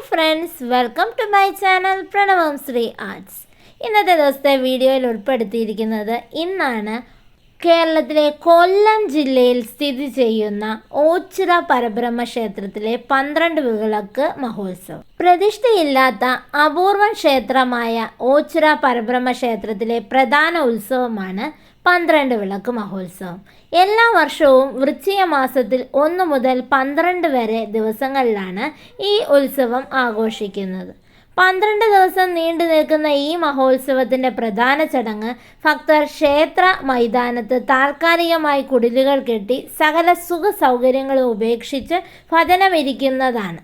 Hi friends welcome to my channel Pranavam Sree arts ഇന്നത്തെ ദിവസത്തെ വീഡിയോയിൽ ഉൾപ്പെടുത്തിയിരിക്കുന്നത് ഇന്നാണ് കേരളത്തിലെ കൊല്ലം ജില്ലയിൽ സ്ഥിതി ചെയ്യുന്ന ഓച്ചിറ പരബ്രഹ്മ ക്ഷേത്രത്തിലെ പന്ത്രണ്ട് വിളക്ക് മഹോത്സവം. പ്രതിഷ്ഠയില്ലാത്ത അപൂർവ ക്ഷേത്രമായ ഓച്ചിറ പരബ്രഹ്മ ക്ഷേത്രത്തിലെ പ്രധാന ഉത്സവമാണ് പന്ത്രണ്ട് വിളക്ക് മഹോത്സവം. എല്ലാ വർഷവും വൃശ്ചിക മാസത്തിൽ ഒന്ന് മുതൽ പന്ത്രണ്ട് വരെ ദിവസങ്ങളിലാണ് ഈ ഉത്സവം ആഘോഷിക്കുന്നത്. പന്ത്രണ്ട് ദിവസം നീണ്ടു നിൽക്കുന്ന ഈ മഹോത്സവത്തിന്റെ പ്രധാന ചടങ്ങ് ഭക്തർ ക്ഷേത്ര മൈതാനത്ത് താൽക്കാലികമായി കുടിലുകൾ കെട്ടി സകല സുഖ സൗകര്യങ്ങളും ഉപേക്ഷിച്ച് ഭജനമിരിക്കുന്നതാണ്.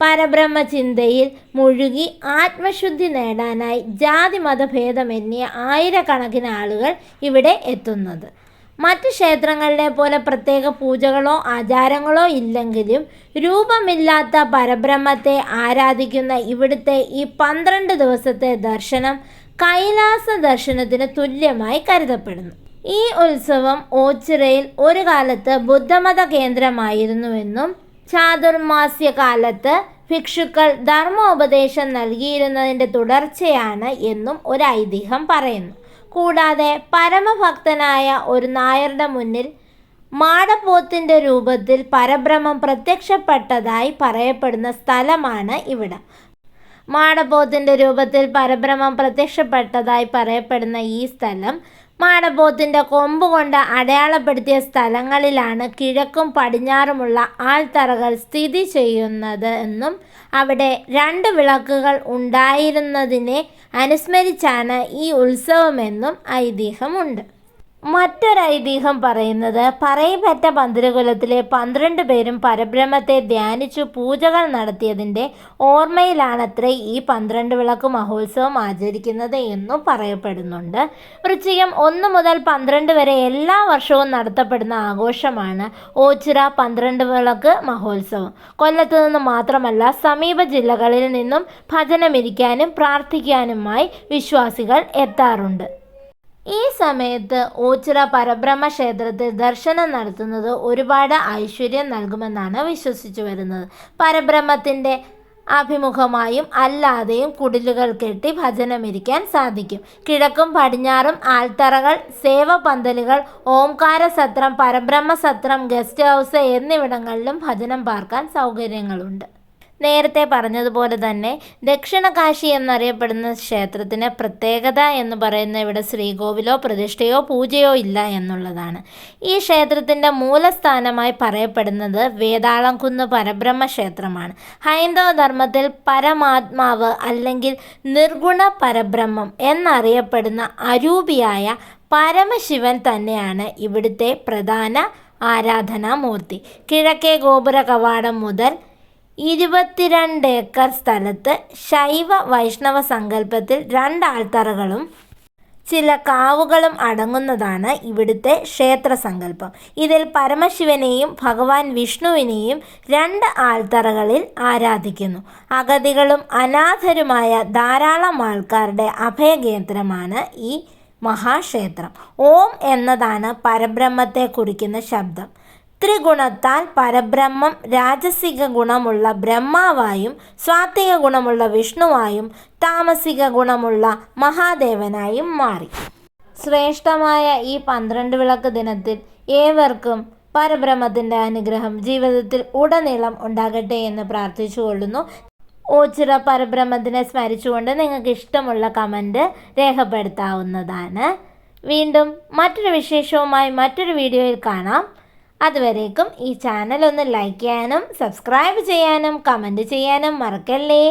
പരബ്രഹ്മ ചിന്തയിൽ മുഴുകി ആത്മശുദ്ധി നേടാനായി ജാതി മതഭേദമെന്നിയ ആയിരക്കണക്കിന് ആളുകൾ ഇവിടെ എത്തുന്നത്. മറ്റ് ക്ഷേത്രങ്ങളിലെ പോലെ പ്രത്യേക പൂജകളോ ആചാരങ്ങളോ ഇല്ലെങ്കിലും രൂപമില്ലാത്ത പരബ്രഹ്മത്തെ ആരാധിക്കുന്ന ഇവിടുത്തെ ഈ പന്ത്രണ്ട് ദിവസത്തെ ദർശനം കൈലാസ ദർശനത്തിന് തുല്യമായി കരുതപ്പെടുന്നു. ഈ ഉത്സവം ഓച്ചിറയിൽ ഒരു കാലത്ത് ബുദ്ധമത കേന്ദ്രമായിരുന്നുവെന്നും ചാതുർമാസ്യ കാലത്ത് ഭിക്ഷുക്കൾ ധർമ്മോപദേശം നൽകിയിരുന്നതിന്റെ തുടർച്ചയാണ് എന്നും ഒരു ഐതിഹ്യം പറയുന്നു. കൂടാതെ പരമഭക്തനായ ഒരു നായരുടെ മുന്നിൽ മാടപ്പോത്തിന്റെ രൂപത്തിൽ പരബ്രഹ്മം പ്രത്യക്ഷപ്പെട്ടതായി പറയപ്പെടുന്ന സ്ഥലമാണ് ഇവിടം. മാടപ്പോത്തിന്റെ രൂപത്തിൽ പരബ്രഹ്മം പ്രത്യക്ഷപ്പെട്ടതായി പറയപ്പെടുന്ന ഈ സ്ഥലം മാടപ്പോത്തിന്റെ കൊമ്പ് കൊണ്ട് അടയാളപ്പെടുത്തിയ സ്ഥലങ്ങളിലാണ് കിഴക്കും പടിഞ്ഞാറുമുള്ള ആൾത്തറകൾ സ്ഥിതി ചെയ്യുന്നത് എന്നും അവിടെ രണ്ട് വിളക്കുകൾ ഉണ്ടായിരുന്നതിനെ അനുസ്മരിച്ചാണ് ഈ ഉത്സവമെന്നും ഐതിഹ്യമുണ്ട്. മറ്റൊരു ഐതിഹ്യം പറയുന്നത് പറയിപ്പറ്റ പന്തിരകുലത്തിലെ പന്ത്രണ്ട് പേരും പരബ്രഹ്മത്തെ ധ്യാനിച്ചു പൂജകൾ നടത്തിയതിന്റെ ഓർമ്മയിലാണത്രേ ഈ പന്ത്രണ്ട് വിളക്ക് മഹോത്സവം ആചരിക്കുന്നത് എന്നും പറയപ്പെടുന്നുണ്ട്. വൃശ്ചികം ഒന്ന് മുതൽ പന്ത്രണ്ട് വരെ എല്ലാ വർഷവും നടത്തപ്പെടുന്ന ആഘോഷമാണ് ഓച്ചിറ പന്ത്രണ്ട് വിളക്ക് മഹോത്സവം. കൊല്ലത്ത് നിന്ന് മാത്രമല്ല സമീപ ജില്ലകളിൽ നിന്നും ഭജനമിരിക്കാനും പ്രാർത്ഥിക്കാനുമായി വിശ്വാസികൾ എത്താറുണ്ട്. ഈ സമയത്ത് ഓച്ചിറ പരബ്രഹ്മ ക്ഷേത്രത്തിൽ ദർശനം നടത്തുന്നത് ഒരുപാട് ഐശ്വര്യം നൽകുമെന്നാണ് വിശ്വസിച്ചു വരുന്നത്. പരബ്രഹ്മത്തിന്റെ അഭിമുഖമായും അല്ലാതെയും കുടിലുകൾ കെട്ടി ഭജനമിരിക്കാൻ സാധിക്കും. കിഴക്കും പടിഞ്ഞാറും ആൽത്തറകൾ സേവ പന്തലുകൾ ഓംകാര സത്രം പരബ്രഹ്മ സത്രം ഗസ്റ്റ് ഹൗസ് എന്നിവിടങ്ങളിലും ഭജനം പാർക്കാൻ സൗകര്യങ്ങളുണ്ട്. നേരത്തെ പറഞ്ഞതുപോലെ തന്നെ ദക്ഷിണകാശി എന്നറിയപ്പെടുന്ന ക്ഷേത്രത്തിന് പ്രത്യേകത എന്ന് പറയുന്ന ഇവിടെ ശ്രീകോവിലോ പ്രതിഷ്ഠയോ പൂജയോ ഇല്ല എന്നുള്ളതാണ്. ഈ ക്ഷേത്രത്തിന്റെ മൂലസ്ഥാനമായി പറയപ്പെടുന്നത് വേതാളംകുന്ന് പരബ്രഹ്മ ക്ഷേത്രമാണ് ഹൈന്ദവ ധർമ്മത്തിൽ പരമാത്മാവ് അല്ലെങ്കിൽ നിർഗുണ പരബ്രഹ്മം എന്നറിയപ്പെടുന്ന അരൂപിയായ പരമശിവൻ തന്നെയാണ് ഇവിടുത്തെ പ്രധാന ആരാധനാമൂർത്തി. കിഴക്കേ ഗോപുര കവാടം മുതൽ ഇരുപത്തിരണ്ട് ഏക്കർ സ്ഥലത്ത് ശൈവ വൈഷ്ണവ സങ്കല്പത്തിൽ രണ്ട് ആൾത്തറകളും ചില കാവുകളും അടങ്ങുന്നതാണ് ഇവിടുത്തെ ക്ഷേത്ര സങ്കല്പം. ഇതിൽ പരമശിവനെയും ഭഗവാൻ വിഷ്ണുവിനെയും രണ്ട് ആൾത്തറകളിൽ ആരാധിക്കുന്നു. അഗതികളും അനാഥരുമായ ധാരാളം ആൾക്കാരുടെ അഭയകേന്ദ്രമാണ് ഈ മഹാക്ഷേത്രം. ഓം എന്നതാണ് പരബ്രഹ്മത്തെ കുറിക്കുന്ന ശബ്ദം. ത്രിഗുണത്താൽ പരബ്രഹ്മം രാജസിക ഗുണമുള്ള ബ്രഹ്മാവായും സ്വാത്വിക ഗുണമുള്ള വിഷ്ണുവായും താമസിക ഗുണമുള്ള മഹാദേവനായും മാറി. ശ്രേഷ്ഠമായ ഈ പന്ത്രണ്ട് വിളക്ക് ദിനത്തിൽ ഏവർക്കും പരബ്രഹ്മത്തിന്റെ അനുഗ്രഹം ജീവിതത്തിൽ ഉടനീളം ഉണ്ടാകട്ടെ എന്ന് പ്രാർത്ഥിച്ചുകൊള്ളുന്നു ഓച്ചിറ പരബ്രഹ്മത്തിനെ സ്മരിച്ചുകൊണ്ട് നിങ്ങൾക്ക് ഇഷ്ടമുള്ള കമന്റ് രേഖപ്പെടുത്താവുന്നതാണ്. വീണ്ടും മറ്റൊരു വിശേഷവുമായി മറ്റൊരു വീഡിയോയിൽ കാണാം. അതുവരേക്കും ഈ ചാനൽ ഒന്ന് ലൈക്ക് ചെയ്യാനും സബ്സ്ക്രൈബ് ചെയ്യാനും കമന്റ് ചെയ്യാനും മറക്കല്ലേ?